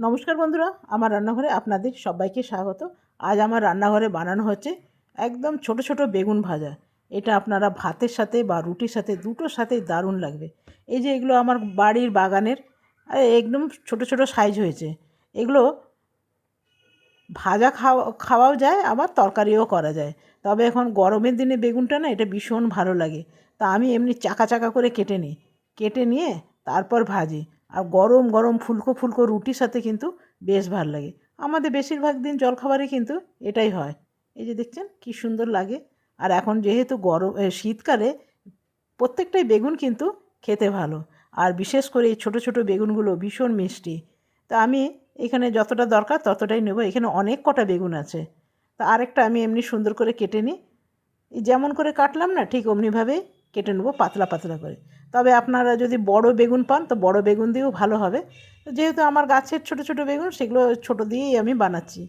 নমস্কার বন্ধুরা, আমার রান্নাঘরে আপনাদের সবাইকে স্বাগত। আজ আমার রান্নাঘরে বানানো হচ্ছে একদম ছোট ছোট বেগুন ভাজা। এটা আপনারা ভাতের সাথে বা রুটির সাথে দুটোর সাথে দারুণ লাগবে। এই যে এগুলো আমার বাড়ির বাগানের একদম ছোট ছোট সাইজ হয়েছে। এগুলো ভাজা খাওয়া খাওয়াও যায়, আবার তরকারিও করা যায়। তবে এখন গরমের দিনে বেগুনটা না, এটা ভীষণ ভালো লাগে। তা আমি এমনি চাকা চাকা করে কেটে নিই। কেটে নিয়ে তারপর ভাজি। আর গরম গরম ফুলকো ফুলকো রুটির সাথে কিন্তু বেশ ভালো লাগে। আমাদের বেশিরভাগ দিন জলখাবারে কিন্তু এটাই হয়। এই যে দেখছেন কি সুন্দর লাগে। আর এখন যেহেতু গরম শীতকালে প্রত্যেকটাই বেগুন কিন্তু খেতে ভালো। আর বিশেষ করে এই ছোটো ছোটো বেগুনগুলো ভীষণ মিষ্টি। তা আমি এখানে যতটা দরকার ততটাই নেব। এখানে অনেক কটা বেগুন আছে। তা আরেকটা আমি এমনি সুন্দর করে কেটে নিই। যেমন করে কাটলাম না ঠিক অমনিভাবেই কেটে নেব পাতলা পাতলা করে। তবে আপনারা যদি বড় বেগুন পান, তো বড় বেগুন দিয়েও ভালো হবে। যেহেতু আমার গাছের ছোট ছোট বেগুন, সেগুলো ছোট দিয়েই আমি বানাচ্ছি।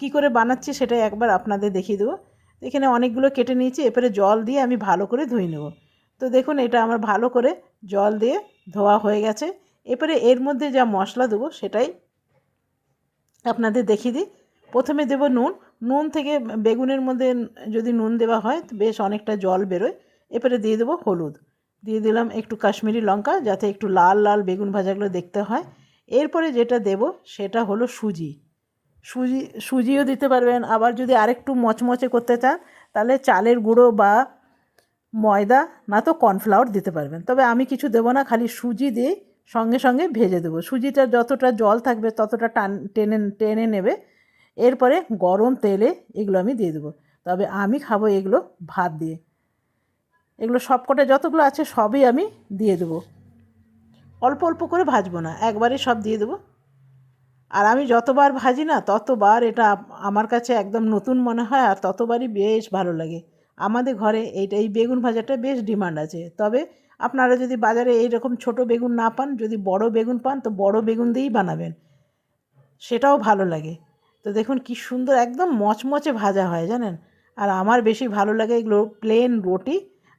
কি করে বানাচ্ছি সেটা একবার আপনাদের দেখিয়ে দেবো। এখানে অনেকগুলো কেটে নিয়েছি, এরপরে জল দিয়ে আমি ভালো করে ধুয়ে নেব। তো দেখুন, এটা আমার ভালো করে জল দিয়ে ধোয়া হয়ে গেছে। এরপরে এর মধ্যে যা মশলা দেবো, সেটাই আপনাদের দেখিয়ে দিই। প্রথমে দেব নুন। নুন থেকে বেগুনের মধ্যে যদি নুন দেওয়া হয়, তো বেশ অনেকটা জল বেরোয়। এরপরে দিয়ে দেবো হলুদ। দিয়ে দিলাম একটু কাশ্মীরি লঙ্কা যাতে একটু লাল লাল বেগুন ভাজাগুলো দেখতে হয়। এরপরে যেটা দেব সেটা হলো সুজি। সুজি, সুজিও দিতে পারবেন। আবার যদি আরেকটু মচমচে করতে চান, তাহলে চালের গুঁড়ো বা ময়দা, না তো কর্নফ্লাওয়ার দিতে পারবেন। তবে আমি কিছু দেবো না, খালি সুজি দিয়ে সঙ্গে সঙ্গে ভেজে দেবো। সুজিটা যতটা জল থাকবে, ততটা টান, টেনে টেনে নেবে। এরপরে গরম তেলে এগুলো আমি দিয়ে দেবো। তবে আমি খাব এগুলো ভাত দিয়ে। এগুলো সবকটা যতগুলো আছে সবই আমি দিয়ে দেবো। অল্প অল্প করে ভাজবো না, একবারে সব দিয়ে দেবো। আর আমি যতবার ভাজি না, ততবার এটা আমার কাছে একদম নতুন মনে হয় আর ততবারই বেশ ভালো লাগে। আমাদের ঘরে এইটা, এই বেগুন ভাজাটা বেশ ডিমান্ড আছে। তবে আপনারা যদি বাজারে এইরকম ছোট বেগুন না পান, যদি বড় বেগুন পান, তো বড় বেগুন দিয়েই বানাবেন। সেটাও ভালো লাগে। তো দেখুন কি সুন্দর, একদম মচমচে ভাজা হয় জানেন? আর আমার বেশি ভালো লাগে এগুলো প্লেন রুটি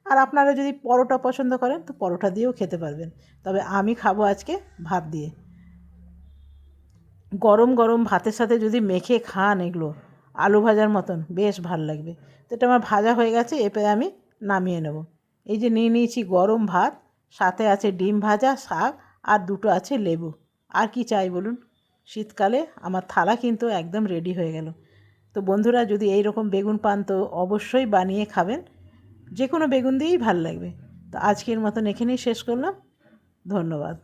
আর আপনারা যদি পরোটা পছন্দ করেন, তো পরোটা দিয়েও খেতে পারবেন। তবে আমি খাব আজকে ভাত দিয়ে। গরম গরম ভাতের সাথে যদি মেখে খান এগুলো, আলু ভাজার মতন, বেশ ভালো লাগবে। তো এটা আমার ভাজা হয়ে গেছে, এরপরে আমি নামিয়ে নেব। এই যে নিয়ে নিয়েছি গরম ভাত, সাথে আছে ডিম ভাজা, শাক, আর দুটো আছে লেবু। আর কি চাই বলুন? শীতকালে আমার থালা কিন্তু একদম রেডি হয়ে গেল। তো বন্ধুরা, যদি এই রকম বেগুন পান তো অবশ্যই বানিয়ে খাবেন। যে কোনো বেগুন দিয়েই ভালো লাগবে। তো আজকের মতন এখানেই শেষ করলাম। ধন্যবাদ।